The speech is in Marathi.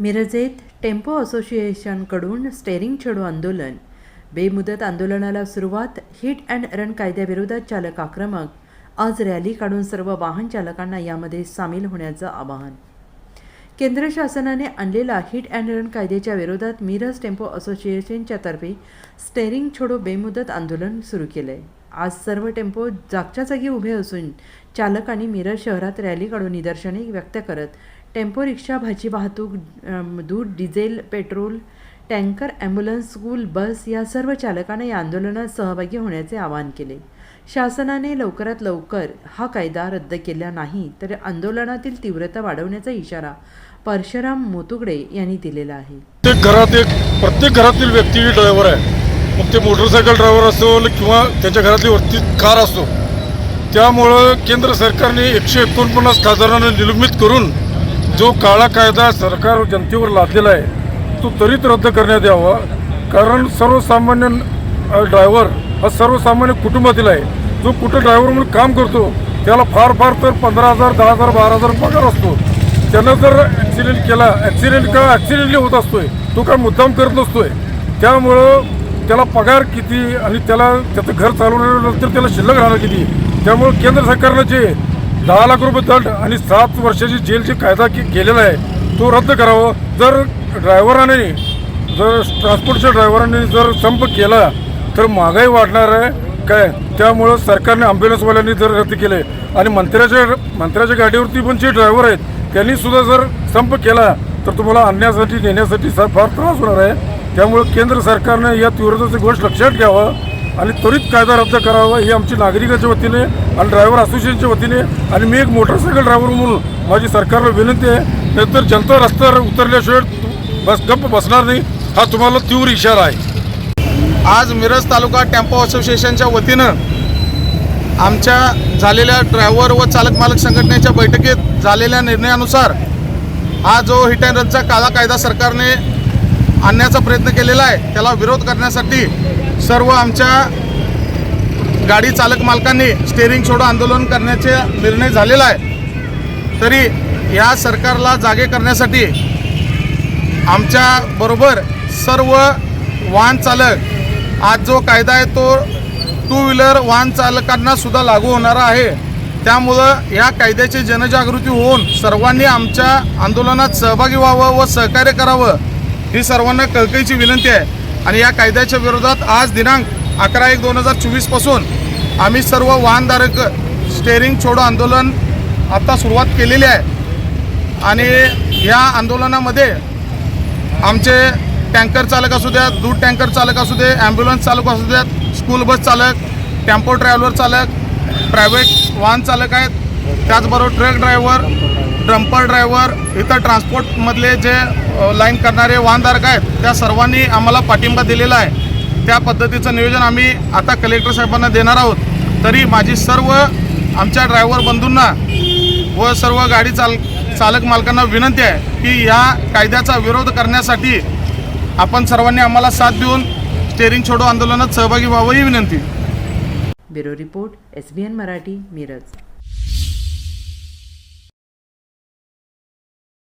मिरजेत टेम्पो असोसिएशनकडून स्टेअरिंग छेडो आंदोलन. बेमुदत आंदोलनाला सुरुवात हिट अँड रन कायद्याविरोधात चालक आक्रमक. आज रॅली काढून सर्व वाहन चालकांना यामध्ये सामील होण्याचं आवाहन. केंद्र शासनाने आणलेला हिट अँड रन कायद्याच्या विरोधात मिरज टेम्पो असोसिएशनच्या तर्फे स्टेअरिंग छोडो बेमुदत आंदोलन सुरू केलं आहे आज सर्व टेम्पो जागच्या जागी उभे असून चालकांनी मिरज शहरात रॅली काढून निदर्शने व्यक्त करत टेम्पो रिक्षा भाजी वाहतूक दूध diesel petrol tanker ambulance school bus या सर्व चालकांना या आंदोलनात सहभागी होण्याचे आवाहन केले. शासनाने लवकरात लवकर हा कायदा रद्द केला नाही तर आंदोलनातील तीव्रता वाढवण्याचा इशारा परशुराम मोतुगडे यांनी दिलेला आहे. प्रत्येक घरात एक प्रत्येक घरातील व्यक्ती ही ड्रायव्हर आहे. मग ते मोटरसायकल ड्रायव्हर असो किंवा त्याच्या घरातली वरती कार असो त्यामुळं केंद्र सरकारने एकशे एकोणपन्नास खासदारांना निलंबित करून जो काळा कायदा सरकार जनतेवर लादलेला आहे तो त्वरित रद्द करण्यात यावा. कारण सर्वसामान्य ड्रायव्हर हा सर्वसामान्य कुटुंबातील आहे. जो कुठं ड्रायव्हर म्हणून काम करतो त्याला फार फार तर पंधरा हजार दहा हजार बारा हजार पगार असतो. त्यानं जर ॲक्सिडेंट केला ॲक्सिडेंट का ॲक्सिडेंटली होत असतोय तो काय मुद्दाम करत नसतोय. त्यामुळं त्याला पगार किती आणि त्याला त्याचं घर चालवण्यानंतर त्याला शिल्लक राहणार किती? त्यामुळं केंद्र सरकारनं जे दहा लाख रुपये दंड आणि सात वर्षाची जेलची कायदा के केलेला आहे तो रद्द करावा. जर ड्रायव्हराने जर ट्रान्सपोर्टच्या ड्रायव्हरांनी जर संप केला तर महागाई वाढणार आहे. काय? त्यामुळं सरकारने ॲम्ब्युलन्सवाल्यांनी जर रद्द केले आणि मंत्र्याच्या मंत्र्याच्या गाडीवरती पण जे ड्रायव्हर आहेत त्यांनी सुद्धा जर संप केला तर तुम्हाला आणण्यासाठी नेण्यासाठी सा- फार त्रास होणार आहे. त्यामुळं केंद्र सरकारने या तीव्रतेची गोष्ट लक्षात घ्यावं आणि त्वरित कायदा रद्द करावा ही आमची नागरिकाच्या वतीने आणि ड्रायव्हर असोसिएशनच्या वतीने आणि मी एक मोटरसायकल ड्रायव्हर म्हणून माझी सरकारला विनंती आहे नाहीतर जनता रस्त्यावर उतरल्याशिवाय बस गप्प बसणार नाही हा तुम्हाला तीव्र इशारा आहे. आज मिरज तालुका टेम्पो असोसिएशनच्या वतीनं आमच्या झालेल्या ड्रायव्हर व चालक मालक संघटनेच्या बैठकीत झालेल्या निर्णयानुसार हा जो हिट अँड रनचा काळा कायदा सरकारने आणण्याचा प्रयत्न केलेला आहे त्याला विरोध करण्यासाठी सर्व आमच्या गाडी चालक मालकांनी स्टेअरिंग छोडो आंदोलन करण्याचे निर्णय झालेला आहे. तरी या सरकारला जागे करण्यासाठी आमच्या बरोबर सर्व वाहन चालक आज जो कायदा आहे तो टू व्हीलर वाहन चालकांना सुद्धा लागू होणारा आहे. त्यामुळं या कायद्याची जनजागृती होऊन सर्वांनी आमच्या आंदोलनात सहभागी व्हावं व सहकार्य करावं ही सर्वांना कळकळीची विनंती आहे. आणि या कायद्याच्या विरोधात आज दिनांक अकरा एक दोन हजार चोवीसपासून आम्ही सर्व वाहनधारक स्टेअरिंग छोडो आंदोलन आता सुरुवात केलेली आहे. आणि या आंदोलनामध्ये आमचे टँकर चालक असू द्यात दूध टँकर चालक असू दे ॲम्ब्युलन्स चालक असू द्यात स्कूल बस चालक टेम्पो ड्रायव्हर चालक प्रायव्हेट वाहन चालक आहेत. त्याचबरोबर ट्रक ड्रायव्हर डम्पर ड्रायव्हर इतर ट्रान्सपोर्टमधले जे लाईन करणारे वाहनधारक आहेत त्या सर्वांनी आम्हाला पाठिंबा दिलेला आहे. त्या पद्धतीचं नियोजन आम्ही आता कलेक्टर साहेबांना देणार आहोत. तरी माझी सर्व आमच्या ड्रायव्हर बंधूंना व सर्व गाडी चाल चालक मालकांना विनंती आहे की या कायद्याचा विरोध करण्यासाठी आपण सर्वांनी आम्हाला साथ देऊन स्टेरिंग छोडो आंदोलनात सहभागी व्हावं ही विनंती. Bureau report S B N Marathi Miraj.